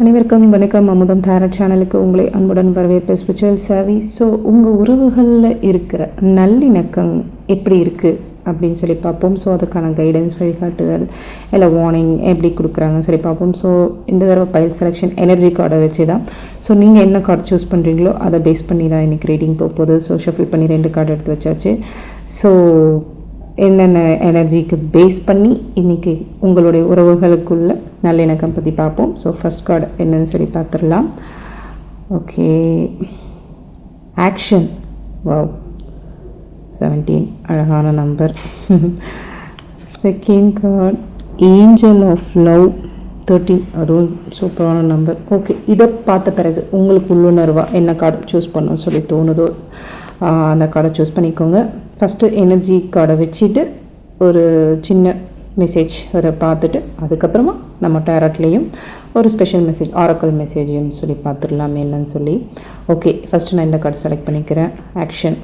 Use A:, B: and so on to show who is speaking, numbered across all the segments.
A: அனைவருக்கும் வணக்கம். அமுதம் டேரட் சேனலுக்கு உங்களை அன்புடன் வரவேற்பு ஸ்பிரிச்சுவல் சேவி ஸோ உங்கள் உறவுகளில் இருக்கிற நல்லிணக்கம் எப்படி இருக்குது அப்படின்னு சொல்லி பார்ப்போம். ஸோ அதுக்கான கைடன்ஸ் வழிகாட்டுதல் இல்லை வார்னிங் எப்படி கொடுக்குறாங்கன்னு சொல்லி பார்ப்போம். ஸோ இந்த தடவை பைல் செலெக்ஷன் எனர்ஜி கார்டை வச்சு தான். ஸோ நீங்கள் என்ன கார்டு சூஸ் பண்ணுறீங்களோ அதை பேஸ் பண்ணி தான் இன்றைக்கி ரீடிங் போக போகுது. ஸோ ஷஃபில் பண்ணி ரெண்டு கார்டு எடுத்து வச்சாச்சு. ஸோ என்னென்ன எனர்ஜிக்கு பேஸ் பண்ணி இன்றைக்கி உங்களுடைய உறவுகளுக்குள்ள நல்லிணக்கம் பற்றி பார்ப்போம். ஸோ ஃபஸ்ட் கார்டு என்னன்னு சொல்லி பார்த்துடலாம். ஓகே ஆக்ஷன் வாவ் செவன்டீன் அழகான number second card angel of love thirteen அதுவும் சூப்பரான நம்பர் ஓகே இதை பார்த்த பிறகு உங்களுக்கு உள்ளுணர்வாக என்ன கார்டு சூஸ் பண்ணணும்னு சொல்லி தோணுதோ? அந்த கார்டை சூஸ் பண்ணிக்கோங்க. ஃபஸ்ட்டு எனர்ஜி கார்டை வச்சுட்டு ஒரு சின்ன மெசேஜ் ஒரு பார்த்துட்டு அதுக்கப்புறமா நம்ம டேரட்லேயும் ஒரு ஸ்பெஷல் மெசேஜ் ஆரக்கல் மெசேஜையும் சொல்லி பார்த்துடலாம் என்னன்னு சொல்லி. ஓகே ஃபஸ்ட்டு நான் இந்த கார்டு செலக்ட் பண்ணிக்கிறேன். ஆக்ஷன்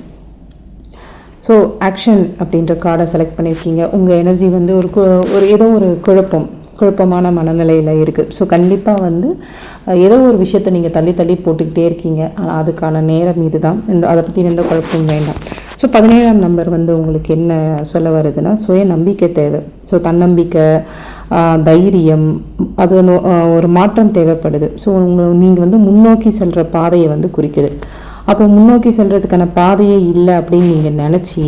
A: ஸோ ஆக்ஷன் அப்படின்ற கார்டை செலக்ட் பண்ணியிருக்கீங்க உங்கள் எனர்ஜி வந்து ஒரு கு- ஒரு ஏதோ ஒரு குழப்பம். குழப்பமான மனநிலையில் இருக்குது ஸோ கண்டிப்பாக வந்து ஏதோ ஒரு விஷயத்தை நீங்கள் தள்ளி தள்ளி போட்டுக்கிட்டே இருக்கீங்க. ஆனால் அதுக்கான நேரம் இதுதான். இந்த அதை பற்றி எந்த குழப்பமும் வேண்டாம். ஸோ பதினேழாம் நம்பர் வந்து உங்களுக்கு என்ன சொல்ல வருதுன்னா சுய நம்பிக்கை தேவை. ஸோ தன்னம்பிக்கை தைரியம் அது ஒரு மாற்றம் தேவைப்படுது. ஸோ உங்கள் நீங்கள் வந்து முன்னோக்கி செல்கிற பாதையை வந்து குறிக்குது. அப்போ முன்னோக்கி செல்கிறதுக்கான பாதையே இல்லை அப்படின்னு நீங்கள் நினச்சி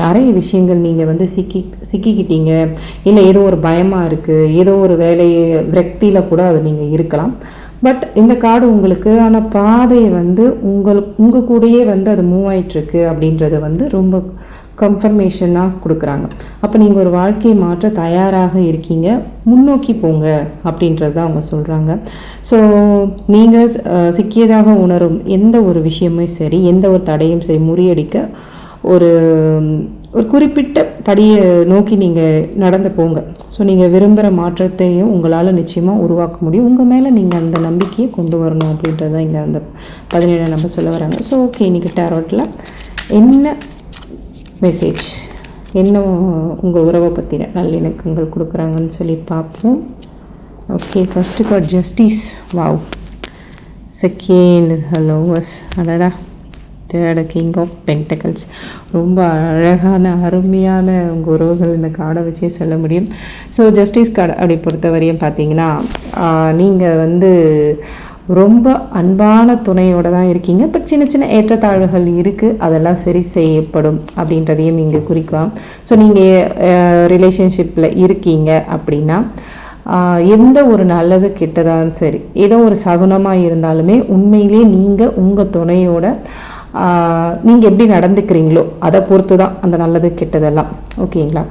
A: நிறைய விஷயங்கள் நீங்கள் வந்து சிக்கி சிக்கிக்கிட்டீங்க. இல்லை ஏதோ ஒரு பயமாக இருக்குது ஏதோ ஒரு வேலையை விரக்தியில் கூட அது நீங்கள் இருக்கலாம். பட் இந்த கார்டு உங்களுக்கு ஆனால் பாதையை வந்து உங்கள் உங்கள் கூடயே வந்து அது மூவ் ஆயிட்டிருக்கு அப்படின்றத வந்து ரொம்ப கன்ஃபர்மேஷனாக கொடுக்குறாங்க. அப்போ நீங்கள் ஒரு வாழ்க்கையை மாற்ற தயாராக இருக்கீங்க. முன்னோக்கி போங்க அப்படின்றது தான் அவங்க சொல்கிறாங்க ஸோ நீங்கள் சிக்கியதாக உணரும் எந்த ஒரு விஷயமும் சரி எந்த ஒரு தடையும் சரி முறியடிக்க ஒரு ஒரு குறிப்பிட்ட படியை நோக்கி நீங்கள் நடந்து போங்க. ஸோ நீங்கள் விரும்புகிற மாற்றத்தையும் உங்களால் நிச்சயமாக உருவாக்க முடியும். உங்கள் மேலே நீங்கள் அந்த நம்பிக்கையை கொண்டு வரணும் அப்படின்றது தான் இங்கே அந்த பதினேழு நம்பர் சொல்ல வராங்க. ஸோ ஓகே இன்றைக்கி டேரோட்டில் என்ன மெசேஜ் என்ன உங்கள் உறவை பற்றின நல்லிணக்கங்கள் கொடுக்குறாங்கன்னு சொல்லி பார்ப்போம். Okay first for justice wow second ஹலோவஸ் அடடா. தேர்ட் கிங் ஆஃப் பென்டக்கல்ஸ் ரொம்ப அழகான அருமையான உங்கள் உறவுகள் இந்த கார்டை வச்சே சொல்ல முடியும். ஸோ ஜஸ்டிஸ் கார்டு அப்படி பொறுத்தவரையும் பார்த்தீங்கன்னா நீங்கள் வந்து ரொம்ப அன்பான துணையோடு தான் இருக்கீங்க. பட் சின்ன சின்ன ஏற்றத்தாழ்வுகள் இருக்குது அதெல்லாம் சரி செய்யப்படும் அப்படின்றதையும் இங்கே குறிக்கலாம். ஸோ நீங்கள் ரிலேஷன்ஷிப்பில் இருக்கீங்க அப்படின்னா எந்த ஒரு நல்லது கெட்டதாலும் சரி ஏதோ ஒரு சகுனமாக இருந்தாலுமே உண்மையிலே நீங்கள் உங்கள் துணையோட நீங்கள் எப்படி நடந்துக்கிறீங்களோ அதை பொறுத்து தான் அந்த நல்லது கெட்டதெல்லாம். ஓகேங்களா?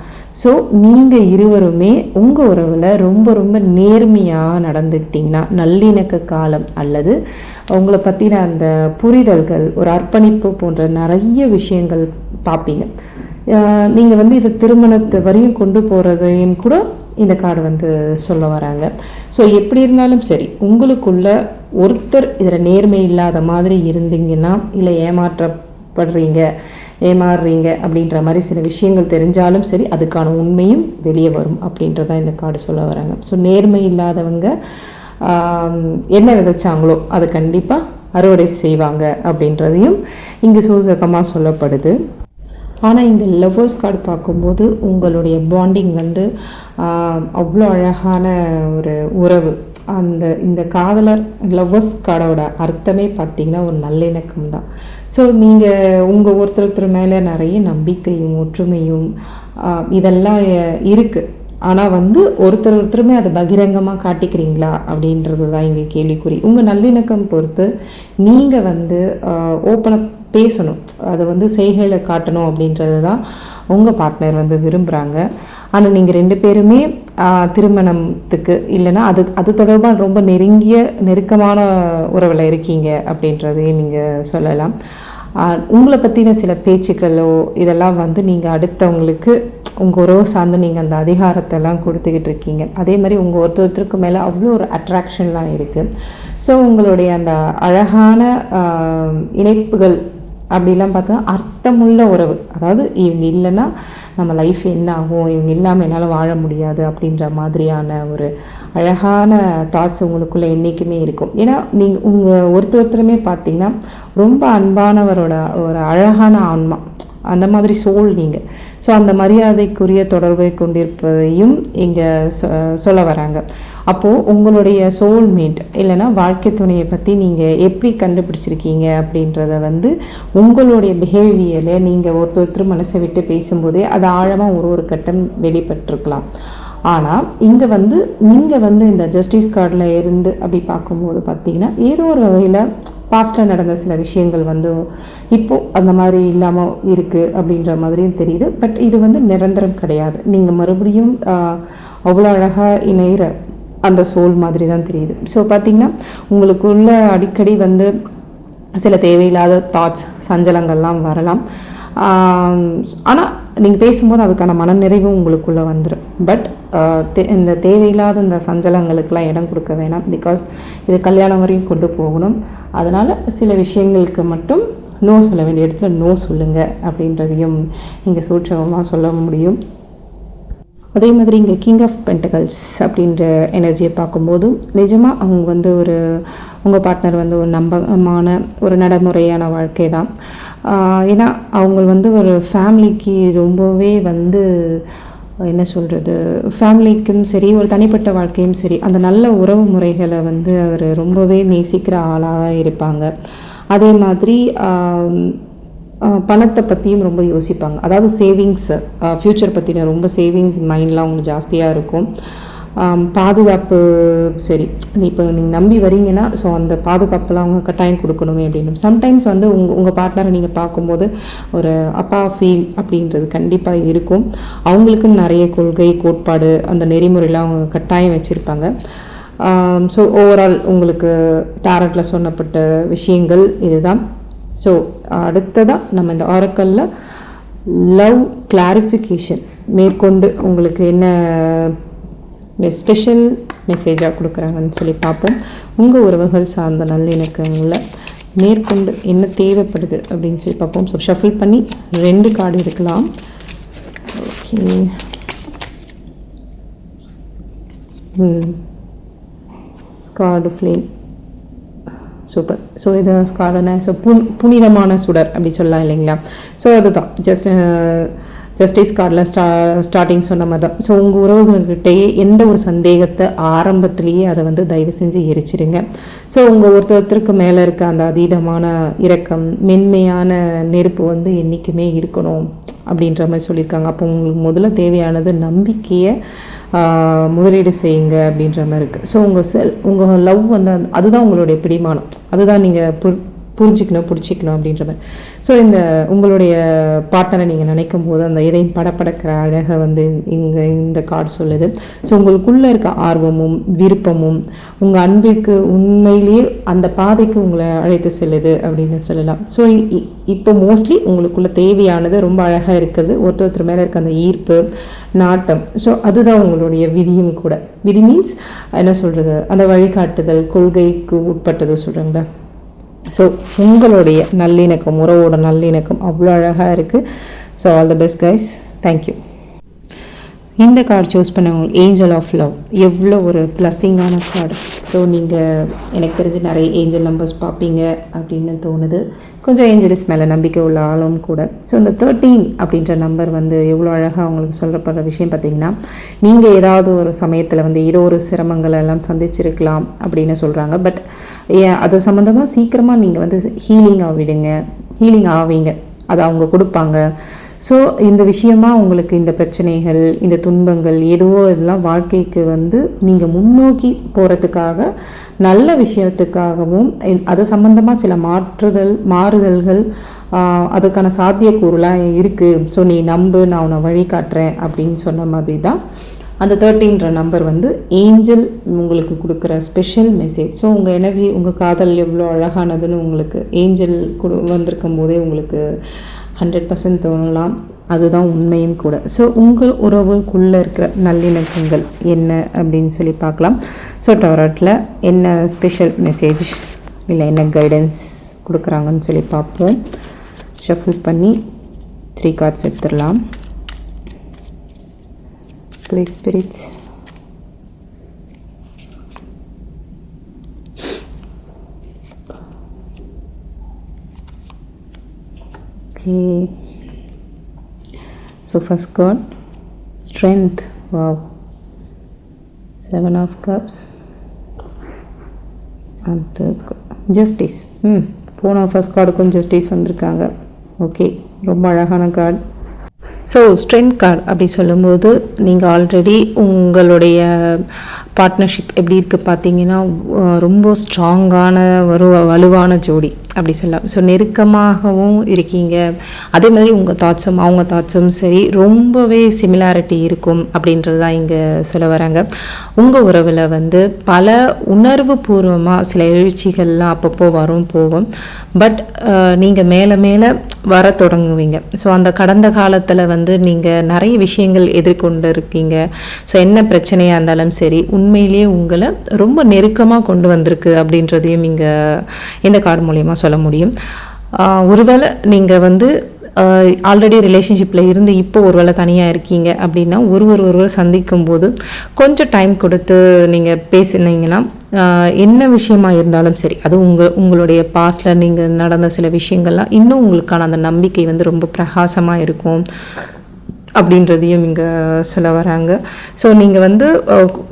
A: ஸோ நீங்கள் இருவருமே உங்கள் உறவில் ரொம்ப ரொம்ப நேர்மையாக நடந்துக்கிட்டிங்கன்னா நல்லிணக்க காலம் அல்லது உங்களை பற்றின அந்த புரிதல்கள் ஒரு அர்ப்பணிப்பு போன்ற நிறைய விஷயங்கள் பார்ப்பீங்க நீங்கள் வந்து இது திருமணத்து வரையும் கொண்டு போகிறதையும் கூட இந்த கார்டு வந்து சொல்ல வராங்க. ஸோ எப்படி இருந்தாலும் சரி உங்களுக்குள்ள ஒருத்தர் இதில் நேர்மை இல்லாத மாதிரி இருந்தீங்கன்னா இல்லை ஏமாற்றப்படுறீங்க ஏமாறுறீங்க அப்படின்ற மாதிரி சில விஷயங்கள் தெரிஞ்சாலும் சரி அதுக்கான உண்மையும் வெளியே வரும் அப்படின்றதான் இந்த கார்டு சொல்ல வராங்க. ஸோ நேர்மை இல்லாதவங்க என்ன விதைச்சாங்களோ அது கண்டிப்பாக அறுவடை செய்வாங்க அப்படின்றதையும் இங்கே சூசகமாக சொல்லப்படுது. ஆனால் இந்த லவ்வர்ஸ் கார்டு பார்க்கும்போது உங்களுடைய பாண்டிங் வந்து அவ்வளோ அழகான ஒரு உறவு. அந்த இந்த காதலர் லவ்வர்ஸ் கார்டோட அர்த்தமே பார்த்தீங்கன்னா ஒரு நல்லிணக்கம் தான் ஸோ நீங்கள் உங்கள் ஒருத்தர் ஒருத்தர் மேலே நிறைய நம்பிக்கையும் ஒற்றுமையும் இதெல்லாம் இருக்குது ஆனால் வந்து ஒருத்தர் ஒருத்தருமே அதை பகிரங்கமாக காட்டிக்கிறீங்களா? அப்படின்றது தான் இங்கே கேள்விக்குறி. உங்கள் நல்லிணக்கம் பொறுத்து நீங்கள் வந்து ஓப்பனாக பேசணும். அதை வந்து செய்கையில் காட்டணும் அப்படின்றது தான் உங்கள் பார்ட்னர் வந்து விரும்புகிறாங்க ஆனால் நீங்கள் ரெண்டு பேருமே திருமணத்துக்கு இல்லைன்னா அது அது தொடர்பாக ரொம்ப நெருங்கிய நெருக்கமான உறவில் இருக்கீங்க அப்படின்றதையும் நீங்கள் சொல்லலாம். உங்களை பற்றின சில பேச்சுக்களோ இதெல்லாம் வந்து நீங்கள் அடுத்தவங்களுக்கு உங்கள் உறவு சார்ந்து நீங்கள் அந்த அதிகாரத்தெல்லாம் கொடுத்துக்கிட்டு இருக்கீங்க. அதே மாதிரி உங்கள் ஒருத்தர் ஒருத்தருக்கு மேலே அவ்வளோ ஒரு அட்ராக்ஷன்லாம் இருக்குது ஸோ உங்களுடைய அந்த அழகான இணைப்புகள் அப்படிலாம் பார்த்தா அர்த்தமுள்ள உறவு. அதாவது இவங்க இல்லைன்னா நம்ம லைஃப் என்ன ஆகும்? இவங்க இல்லாமல் என்னால் வாழ முடியாது அப்படின்ற மாதிரியான ஒரு அழகான தாட்ஸ் உங்களுக்குள்ளே என்றைக்குமே இருக்கும். ஏன்னா நீங்கள் உங்கள் ஒருத்தர் ஒருத்தருமே பார்த்தீங்கன்னா ரொம்ப அன்பானவரோட ஒரு அழகான ஆன்மா. அந்த மாதிரி சோல் நீங்கள் ஸோ அந்த மரியாதைக்குரிய தொடர்பை கொண்டிருப்பதையும் இங்கே சொல்ல வராங்க. அப்போது உங்களுடைய சோல்மேட் இல்லைன்னா வாழ்க்கை துணையை பற்றி நீங்கள் எப்படி கண்டுபிடிச்சிருக்கீங்க அப்படின்றத வந்து உங்களுடைய பிஹேவியரில் நீங்கள் ஒருத்தர் ஒருத்தர் மனசை விட்டு பேசும்போதே அது ஆழமாக ஒரு ஒரு கட்டம் வெளிப்பட்டிருக்கலாம். ஆனால் இங்கே வந்து நீங்கள் வந்து இந்த ஜஸ்டிஸ் கார்டில் இருந்து அப்படி பார்க்கும்போது பார்த்தீங்கன்னா ஏதோ ஒரு வகையில் பாஸ்டில் நடந்த சில விஷயங்கள் வந்து இப்போது அந்த மாதிரி இல்லாமல் இருக்குது அப்படின்ற மாதிரியும் தெரியுது. பட் இது வந்து நிரந்தரம் கிடையாது. நீங்கள் மறுபடியும் அவ்வளோ அழகாக இணைகிற அந்த சோல் மாதிரி தான் தெரியுது. ஸோ பார்த்திங்கன்னா உங்களுக்குள்ள அடிக்கடி வந்து சில தேவையில்லாத தாட்ஸ் சஞ்சலங்கள்லாம் வரலாம். ஆனால் நீங்கள் பேசும்போது அதுக்கான மனநிறைவும் உங்களுக்குள்ளே வந்துடும் பட் இந்த தேவையில்லாத இந்த சஞ்சலங்களுக்கெல்லாம் இடம் கொடுக்க வேணாம். பிகாஸ் இது கல்யாணம் வரையும் கொண்டு போகணும். அதனால் சில விஷயங்களுக்கு மட்டும் நோ சொல்ல வேண்டிய இடத்துல நோ சொல்லுங்கள் அப்படின்றதையும் இங்கே சூட்சமாக சொல்ல முடியும். அதே மாதிரி இங்கே கிங் ஆஃப் பென்டகல்ஸ் அப்படின்ற எனர்ஜியை பார்க்கும்போது நிஜமாக அவங்க வந்து ஒரு உங்கள் பார்ட்னர் வந்து ஒரு நம்பகமான ஒரு நடைமுறையான வாழ்க்கை தான் ஏன்னா அவங்க வந்து ஒரு ஃபேமிலிக்கு ரொம்பவே வந்து என்ன சொல்கிறது ஃபேமிலிக்கும் சரி ஒரு தனிப்பட்ட வாழ்க்கையும் சரி அந்த நல்ல உறவு முறைகளை வந்து அவர் ரொம்பவே நேசிக்கிற ஆளாக இருப்பாங்க. அதே மாதிரி பணத்தை பற்றியும் ரொம்ப யோசிப்பாங்க. அதாவது சேவிங்ஸ் ஃப்யூச்சர் பற்றின ரொம்ப சேவிங்ஸ் மைண்ட்லாம் அவங்களுக்கு ஜாஸ்தியாக இருக்கும். பாதுகாப்பு சரி இப்போ நீங்கள் நம்பி வரீங்கன்னா ஸோ அந்த பாதுகாப்பெல்லாம் அவங்க கட்டாயம் கொடுக்கணுமே அப்படின்னு சம்டைம்ஸ் வந்து உங்கள் உங்கள் பார்ட்னரை நீங்கள் பார்க்கும்போது ஒரு அப்பா ஃபீல் அப்படின்றது கண்டிப்பாக இருக்கும். அவங்களுக்கும் நிறைய கொள்கை கோட்பாடு அந்த நெறிமுறையெல்லாம் அவங்க கட்டாயம் வச்சுருப்பாங்க. ஸோ ஓவரால் உங்களுக்கு டேரட்டில் சொன்னப்பட்ட விஷயங்கள் இதுதான். ஸோ அடுத்ததாக நம்ம இந்த ஆரக்கல்ல லவ் கிளாரிஃபிகேஷன் மேற்கொண்டு உங்களுக்கு என்ன ஸ்பெஷல் மெசேஜாக கொடுக்குறாங்கன்னு சொல்லி பார்ப்போம். உங்கள் உறவுகள் சார்ந்த நல்லிணக்கங்களில் மேற்கொண்டு என்ன தேவைப்படுது அப்படின்னு சொல்லி பார்ப்போம். ஸோ ஷஃபில் பண்ணி ரெண்டு கார்டு எடுக்கலாம் okay Skardu flame super so இது ஸ்கார்டன ஸோ புன் புனிதமான சுடர் அப்படி சொல்லலாம் இல்லைங்களா? ஸோ அதுதான். ஜஸ்ட் ஜஸ்டிஸ் கார்டில் ஸ்டா ஸ்டார்டிங் சொன்ன மாதிரி தான் ஸோ உங்கள் உறவுகள்கிட்டயே எந்த ஒரு சந்தேகத்தை ஆரம்பத்திலேயே அதை வந்து தயவு செஞ்சு எரிச்சிடுங்க. ஸோ உங்கள் ஒருத்தருக்கு மேலே இருக்க அந்த அதீதமான இரக்கம் மென்மையான நெருப்பு வந்து என்றைக்குமே இருக்கணும் அப்படின்ற மாதிரி சொல்லியிருக்காங்க. அப்போ உங்களுக்கு முதல்ல தேவையானது நம்பிக்கையை முதலீடு செய்யுங்க அப்படின்ற மாதிரி இருக்குது ஸோ உங்கள் செல் உங்கள் லவ் வந்து அதுதான் உங்களுடைய பிடிமானம். அதுதான் நீங்கள் புரிஞ்சிக்கணும் பிடிச்சிக்கணும் அப்படின்ற மாதிரி. ஸோ இந்த உங்களுடைய பார்ட்னரை நீங்கள் நினைக்கும் போது அந்த இதையும் படப்படக்கிற அழகை வந்து இங்கே இந்த கார்டு சொல்லுது. ஸோ உங்களுக்குள்ளே இருக்க ஆர்வமும் விருப்பமும் உங்கள் அன்பிற்கு உண்மையிலேயே அந்த பாதைக்கு உங்களை அழைத்து செல்லுது அப்படின்னு சொல்லலாம். ஸோ இப்போ மோஸ்ட்லி உங்களுக்குள்ள தேவையானது ரொம்ப அழகாக இருக்குது. ஒருத்தர் ஒருத்தர் மேலே இருக்க அந்த ஈர்ப்பு நாட்டம். ஸோ அதுதான் உங்களுடைய விதியும் கூட. விதி மீன்ஸ் என்ன சொல்கிறது அந்த வழிகாட்டுதல் கொள்கைக்கு உட்பட்டது சொல்கிறேங்களா ஸோ உங்களுடைய நல்லிணக்கம் உறவோட நல்லிணக்கம் அவ்வளோ அழகாக இருக்குது so all the best guys thank you இந்த கார்டு சூஸ் பண்ணவங்க ஏஞ்சல் ஆஃப் லவ் எவ்வளோ ஒரு ப்ளஸ்ஸிங்கான கார்டு ஸோ நீங்கள் எனக்கு தெரிஞ்சு நிறைய ஏஞ்சல் நம்பர்ஸ் பார்ப்பீங்க அப்படின்னு தோணுது. கொஞ்சம் ஏஞ்சல்ஸ் மேலே நம்பிக்கை உள்ள ஆளும் கூட. ஸோ இந்த தேர்ட்டீன் அப்படின்ற நம்பர் வந்து எவ்வளோ அழகாக அவங்களுக்கு சொல்லப்படுற விஷயம் பார்த்திங்கன்னா நீங்கள் ஏதாவது ஒரு சமயத்தில் வந்து ஏதோ ஒரு சிரமங்கள் எல்லாம் சந்திச்சிருக்கலாம் அப்படின்னு சொல்கிறாங்க பட் அது சம்மந்தமாக சீக்கிரமாக நீங்கள் வந்து ஹீலிங் ஆகிடுங்க ஹீலிங் ஆவீங்க. அதை அவங்க கொடுப்பாங்க. ஸோ இந்த விஷயமா உங்களுக்கு இந்த பிரச்சனைகள் இந்த துன்பங்கள் எதுவோ இதெல்லாம் வாழ்க்கைக்கு வந்து நீங்கள் முன்னோக்கி போகிறதுக்காக நல்ல விஷயத்துக்காகவும் அது சம்மந்தமாக சில மாற்றுதல் மாறுதல்கள் அதுக்கான சாத்தியக்கூறுலாம் இருக்குது ஸோ நீ நம்பு நான் உன்னை வழி காட்டுறேன் அப்படின்னு சொன்ன மாதிரி தான் அந்த தேர்ட்டின்ற நம்பர் வந்து ஏஞ்சல் உங்களுக்கு கொடுக்குற ஸ்பெஷல் மெசேஜ் ஸோ உங்கள் எனர்ஜி உங்கள் காதல் எவ்வளோ அழகானதுன்னு உங்களுக்கு ஏஞ்சல் கொடு வந்திருக்கும் போதே உங்களுக்கு ஹண்ட்ரட் பர்சன்ட் தோணலாம். அதுதான் உண்மையும் கூட. ஸோ உங்கள் உறவுக்குள்ளே இருக்கிற நல்லிணக்கங்கள் என்ன அப்படின்னு சொல்லி பார்க்கலாம். ஸோ டவராட்டில் என்ன ஸ்பெஷல் மெசேஜ் இல்லை என்ன கைடன்ஸ் கொடுக்குறாங்கன்னு சொல்லி பார்ப்போம். ஷஃபிள் பண்ணி த்ரீ கார்ட்ஸ் எடுத்துடலாம். Please spirits okay so first card strength wow. Seven of cups. And justice. ம் போன ஃபர்ஸ்ட் கார்டுக்கும் ஜஸ்டிஸ் வந்திருக்காங்க. ஓகே ரொம்ப அழகான கார்டு ஸோ ஸ்ட்ரென்த் கார்டு அப்படி சொல்லும்போது நீங்கள் ஆல்ரெடி உங்களுடைய பார்ட்னர்ஷிப் எப்படி இருக்குது பார்த்தீங்கன்னா ரொம்ப ஸ்ட்ராங்கான ஒரு வலுவான ஜோடி. அப்படி சொல்லலாம். ஸோ நெருக்கமாகவும் இருக்கீங்க. அதே மாதிரி உங்கள் தாட்ஸும் அவங்க தாட்ஸும் சரி ரொம்பவே சிமிலாரிட்டி இருக்கும் அப்படின்றது தான் இங்கே சொல்ல வராங்க. உங்கள் உறவில் வந்து பல உணர்வு பூர்வமாக சில எழுச்சிகள்லாம் அப்பப்போ வரும் போகும். பட் நீங்கள் மேலே மேலே வர தொடங்குவீங்க. ஸோ அந்த கடந்த காலத்தில் வந்து நீங்கள் நிறைய விஷயங்கள் எதிர்கொண்டு இருக்கீங்க ஸோ என்ன பிரச்சனையாக இருந்தாலும் சரி உண்மையிலேயே உங்களை ரொம்ப நெருக்கமாக கொண்டு வந்திருக்கு அப்படின்றதையும் இங்கே இந்த கார்டு மூலயமா சொல்ல முடியும். ஒருவேளை நீங்கள் வந்து ஆல்ரெடி ரிலேஷன்ஷிப்பில் இருந்து இப்போ ஒருவேளை தனியாக இருக்கீங்க அப்படின்னா ஒருவர் ஒருவர் சந்திக்கும் போது கொஞ்சம் டைம் கொடுத்து நீங்கள் பேசினீங்கன்னா என்ன விஷயமா இருந்தாலும் சரி அது உங்கள் உங்களுடைய பாஸ்டில் நீங்கள் நடந்த சில விஷயங்கள்லாம் இன்னும் உங்களுக்கான அந்த நம்பிக்கை வந்து ரொம்ப பிரகாசமாக இருக்கும். அப்படின்றதையும் இங்கே சொல்ல வராங்க. ஸோ நீங்கள் வந்து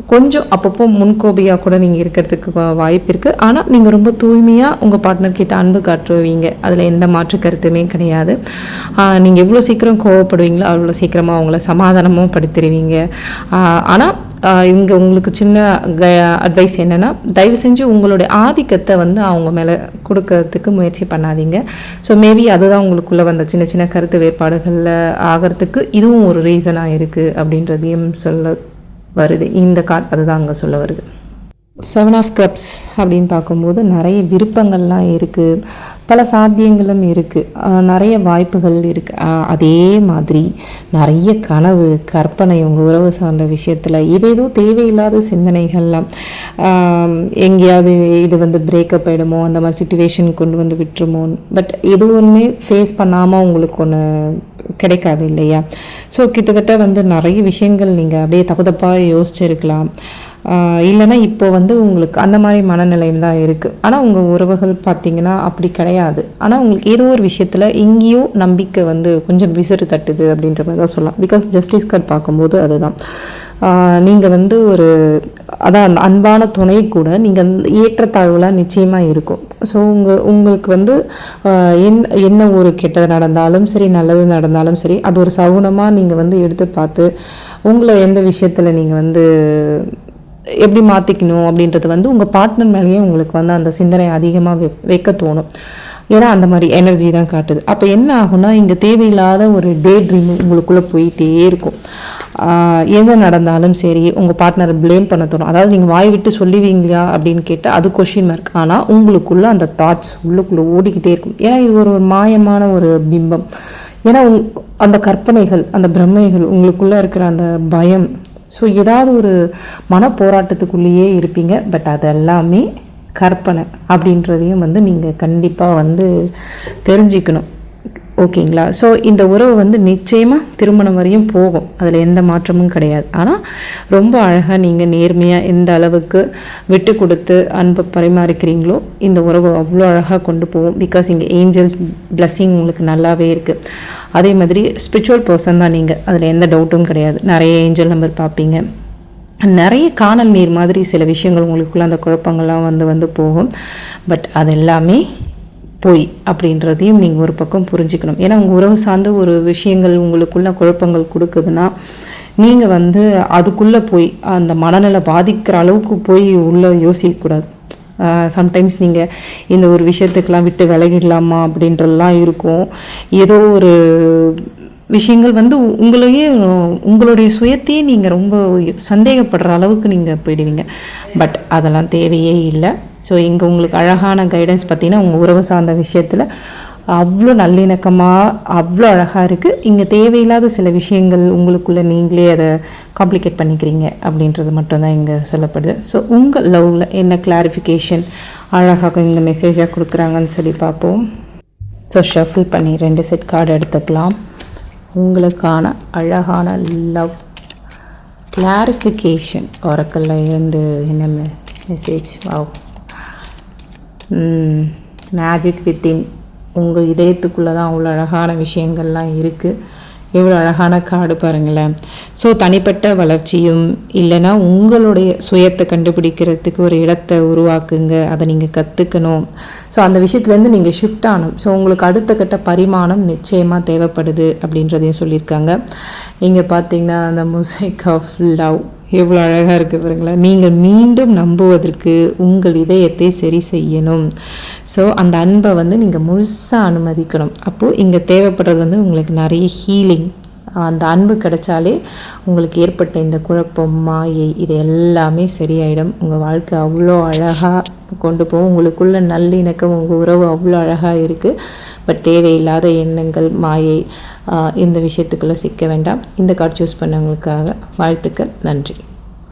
A: கொஞ்சம் அப்பப்போ முன்கோபியாக கூட நீங்கள் இருக்கிறதுக்கு வா- வாய்ப்பு இருக்குது ஆனால் நீங்கள் ரொம்ப தூய்மையாக உங்கள் பார்ட்னர் கிட்ட அன்பு காட்டுவீங்க. அதில் எந்த மாற்று கருத்துமே கிடையாது. நீங்கள் எவ்வளோ சீக்கிரம் கோவப்படுவீங்களோ அவ்வளோ சீக்கிரமாக அவங்கள சமாதானமும் படுத்திடுவீங்க ஆனால் இங்கே உங்களுக்கு சின்ன க அட்வைஸ் என்னென்னா தயவு செஞ்சு உங்களுடைய ஆதிக்கத்தை வந்து அவங்க மேலே கொடுக்கறதுக்கு முயற்சி பண்ணாதீங்க. ஸோ மேபி அதுதான் உங்களுக்குள்ளே வந்த சின்ன சின்ன கருத்து வேறுபாடுகளில் ஆகிறதுக்கு இதுவும் ஒரு ரீசனாக இருக்குது அப்படின்றதையும் சொல்ல வருது. இந்த கார்ட் அதுதான் அங்கே சொல்ல வருது. செவன் ஆஃப் கப்ஸ் அப்படின்னு பார்க்கும்போது நிறைய விருப்பங்கள்லாம் இருக்குது பல சாத்தியங்களும் இருக்குது நிறைய வாய்ப்புகள் இருக்குது அதே மாதிரி நிறைய கனவு கற்பனை உங்கள் உறவு சார்ந்த விஷயத்தில். ஏதேதோ தேவையில்லாத சிந்தனைகள்லாம். எங்கேயாவது இது வந்து பிரேக்கப் ஆகிடுமோ அந்த மாதிரி சுச்சுவேஷன் கொண்டு வந்து விட்டுருமோ. பட் எதுவுமே ஃபேஸ் பண்ணாமல் உங்களுக்கு ஒன்று கிடைக்காது இல்லையா? ஸோ கிட்டத்தட்ட வந்து நிறைய விஷயங்கள் நீங்கள் அப்படியே தப்பு தப்பாக யோசிச்சிருக்கலாம். இல்லைன்னா இப்போ வந்து உங்களுக்கு அந்த மாதிரி மனநிலையில் தான் இருக்குது ஆனால் உங்கள் உறவுகள் பார்த்தீங்கன்னா அப்படி கிடையாது. ஆனால் உங்களுக்கு ஏதோ ஒரு விஷயத்தில் இங்கேயும் நம்பிக்கை வந்து கொஞ்சம் விசிறு தட்டுது அப்படின்ற மாதிரி தான் சொல்லலாம். பிகாஸ் ஜஸ்டிஸ் கார்டு பார்க்கும்போது அதுதான். நீங்கள் வந்து ஒரு அதான் அந்த அன்பான துணை கூட நீங்கள் ஏற்றத்தாழ்வுலாம் நிச்சயமாக இருக்கும். ஸோ உங்கள் உங்களுக்கு வந்து என் என்ன ஒரு கெட்டது நடந்தாலும் சரி நல்லது நடந்தாலும் சரி அது ஒரு சகுனமாக நீங்கள் வந்து எடுத்து பார்த்து உங்களை எந்த விஷயத்தில் நீங்கள் வந்து எப்படி மாற்றிக்கணும் அப்படின்றது வந்து உங்கள் பார்ட்னர் மேலேயே உங்களுக்கு வந்து அந்த சிந்தனை அதிகமாக வை வைக்க தோணும். ஏன்னா அந்த மாதிரி எனர்ஜி தான் காட்டுது. அப்போ என்ன ஆகும்னா இங்கே தேவையில்லாத ஒரு டே ட்ரீம் உங்களுக்குள்ளே போயிட்டே இருக்கும். எது நடந்தாலும் சரி உங்கள் பார்ட்னரை ப்ளேம் பண்ண தோணும். அதாவது நீங்கள் வாய் விட்டு சொல்லுவீங்களா அப்படின்னு கேட்டால் அது கொஷின் மார்க் ஆனால் உங்களுக்குள்ளே அந்த தாட்ஸ் உள்ளுக்குள்ளே ஓடிக்கிட்டே இருக்கும். ஏன்னா இது ஒரு மாயமான ஒரு பிம்பம். ஏன்னா உங் அந்த கற்பனைகள் அந்த பிரமைகள் உங்களுக்குள்ளே இருக்கிற அந்த பயம் ஸோ ஏதாவது ஒரு மன போராட்டத்துக்குள்ளேயே இருப்பீங்க. பட் அது எல்லாமே கற்பனை அப்படின்றதையும் வந்து நீங்கள் கண்டிப்பாக வந்து தெரிஞ்சுக்கணும். ஓகேங்களா? ஸோ இந்த உறவு வந்து நிச்சயமாக திருமணம் வரையும் போகும். அதில் எந்த மாற்றமும் கிடையாது. ஆனால் ரொம்ப அழகாக நீங்கள் நேர்மையாக எந்த அளவுக்கு விட்டு கொடுத்து அன்பை பரிமாறிக்கிறீங்களோ இந்த உறவு அவ்வளோ அழகாக கொண்டு போகும். பிகாஸ் இங்கே ஏஞ்சல்ஸ் பிளஸ்ஸிங் உங்களுக்கு நல்லாவே இருக்குது அதே மாதிரி ஸ்பிரிச்சுவல் பர்சன் தான் நீங்கள் அதில் எந்த டவுட்டும் கிடையாது. நிறைய ஏஞ்சல் நம்பர் பார்ப்பீங்க. நிறைய காணல் நீர் மாதிரி சில விஷயங்கள் உங்களுக்குள்ள அந்த குழப்பங்கள்லாம் வந்து வந்து போகும். பட் அது எல்லாமே பொய் அப்படின்றதையும் நீங்கள் ஒரு பக்கம் புரிஞ்சுக்கணும். ஏன்னா உங்கள் உறவு சார்ந்த ஒரு விஷயங்கள் உங்களுக்குள்ள குழப்பங்கள் கொடுக்குதுன்னா நீங்கள் வந்து அதுக்குள்ளே போய் அந்த மனநிலை பாதிக்கிற அளவுக்கு போய் உள்ளே யோசிக்கக்கூடாது சம்டைம்ஸ் நீங்கள் இந்த ஒரு விஷயத்துக்கெலாம் விட்டு விலகிடலாமா அப்படின்றலாம் இருக்கும். ஏதோ ஒரு விஷயங்கள் வந்து உ- உங்களையே உங்களுடைய சுயத்தையே நீங்கள் ரொம்ப சந்தேகப்படுற அளவுக்கு நீங்கள் போயிடுவீங்க. பட் அதெல்லாம் தேவையே இல்லை. ஸோ இங்கே உங்களுக்கு அழகான கைடன்ஸ் பார்த்தீங்கன்னா உங்கள் உறவு சார்ந்த விஷயத்தில் அவ்வளோ நல்லிணக்கமாக அவ்வளோ அழகாக இருக்குது இங்கே தேவையில்லாத சில விஷயங்கள் உங்களுக்குள்ளே நீங்களே அதை காம்ப்ளிகேட் பண்ணிக்கிறீங்க அப்படின்றது மட்டும்தான் இங்கே சொல்லப்படுது. ஸோ உங்கள் லவ்வில் என்ன கிளாரிஃபிகேஷன் அழகாக இந்த மெசேஜாக கொடுக்குறாங்கன்னு சொல்லி பார்ப்போம். ஸோ ஷஃபில் பண்ணி ரெண்டு செட் கார்டு எடுத்துக்கலாம். உங்களுக்கான அழகான லவ் கிளாரிஃபிகேஷன் ஒரக்கல்ல இருந்து என்ன மெசேஜ் வாவ் மேஜிக் வித்தின் உங்கள் இதயத்துக்குள்ளே தான் அவ்வளோ அழகான விஷயங்கள்லாம் இருக்குது எவ்வளோ அழகான காடு பாருங்களேன். ஸோ தனிப்பட்ட வளர்ச்சியும் இல்லைன்னா உங்களுடைய சுயத்தை கண்டுபிடிக்கிறதுக்கு ஒரு இடத்தை உருவாக்குங்க. அதை நீங்கள் கற்றுக்கணும் ஸோ அந்த விஷயத்துலேருந்து நீங்கள் ஷிஃப்ட் ஆகணும். ஸோ உங்களுக்கு அடுத்த கட்ட பரிமாணம் நிச்சயமாக தேவைப்படுது அப்படின்றதையும் சொல்லியிருக்காங்க. இங்கே பார்த்தீங்கன்னா அந்த முசைக் ஆஃப் லவ் எவ்வளோ அழகாக இருக்குது பாருங்களேன் நீங்கள் மீண்டும் நம்புவதற்கு உங்கள் இதயத்தை சரி செய்யணும். ஸோ அந்த அன்பை வந்து நீங்கள் முழுசாக அனுமதிக்கணும். அப்போது இங்கே தேவைப்படுறது வந்து உங்களுக்கு நிறைய ஹீலிங் அந்த அன்பு கிடைச்சாலே உங்களுக்கு ஏற்பட்ட இந்த குழப்பம் மாயை இது எல்லாமே சரியாயிடும். உங்கள் வாழ்க்கை அவ்வளோ அழகாக கொண்டு போகும். உங்களுக்குள்ள நல்லிணக்கம் உங்கள் உறவு அவ்வளோ அழகாக இருக்குது பட் தேவையில்லாத எண்ணங்கள் மாயை இந்த விஷயத்துக்குள்ளே சிக்க வேண்டாம். இந்த கார்டு சூஸ் பண்ணவங்களுக்காக வாழ்த்துக்கள். நன்றி.